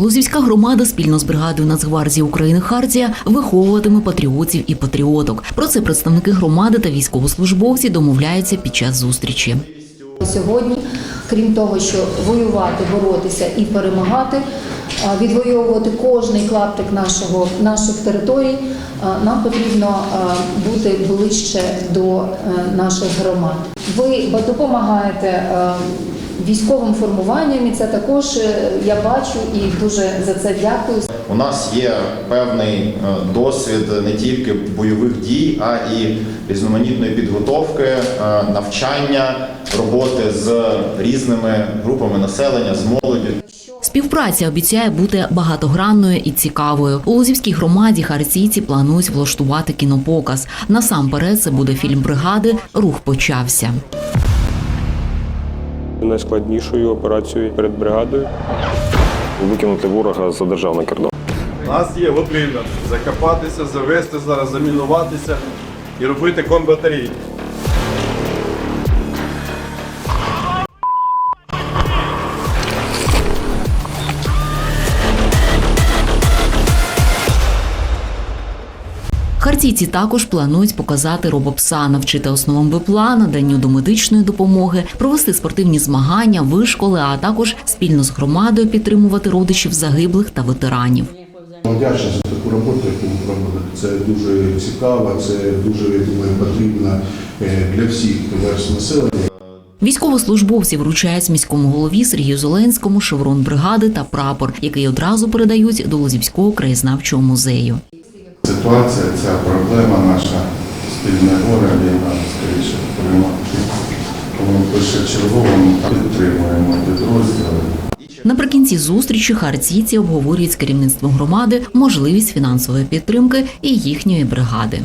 Лузівська громада спільно з бригадою Нацгвардії України Хартія виховуватиме патріотів і патріоток. Про це представники громади та військовослужбовці домовляються під час зустрічі. Сьогодні, крім того, що воювати, боротися і перемагати, відвоювати кожний клаптик нашого наших територій, нам потрібно бути ближче до е, наших громад. Ви допомагаєте е, військовим формуванням, і це також е, я бачу і дуже за це дякую. У нас є певний е, досвід не тільки бойових дій, а і різноманітної підготовки, е, навчання, роботи з різними групами населення, з молоддю. Співпраця обіцяє бути багатогранною і цікавою. У Лозівській громаді харційці планують влаштувати кінопоказ. Насамперед це буде фільм бригади Рух почався. Найскладнішою операцією перед бригадою. викинути ворога за державний кордон. У нас є потрібно закопатися, завести зараз, замінуватися і робити комбатарії. Хартійці також планують показати робопса, навчити основам БПЛА, наданню домедичної допомоги, провести спортивні змагання, вишколи, а також спільно з громадою підтримувати родичів загиблих та ветеранів. Вдячний за таку роботу, яку ви проводите. Це дуже цікаво, це дуже я думаю, потрібно е, для всіх верств населення. Військовослужбовці вручають міському голові Сергію Зеленському шеврон бригади та прапор, який одразу передають до Лозівського краєзнавчого музею. Ситуація, ця проблема наша спільне горе, війна скоріше перемогти. Тому першочергово ми підтримуємо підрозділи. Наприкінці зустрічі харційці обговорюють з керівництвом громади можливість фінансової підтримки і їхньої бригади.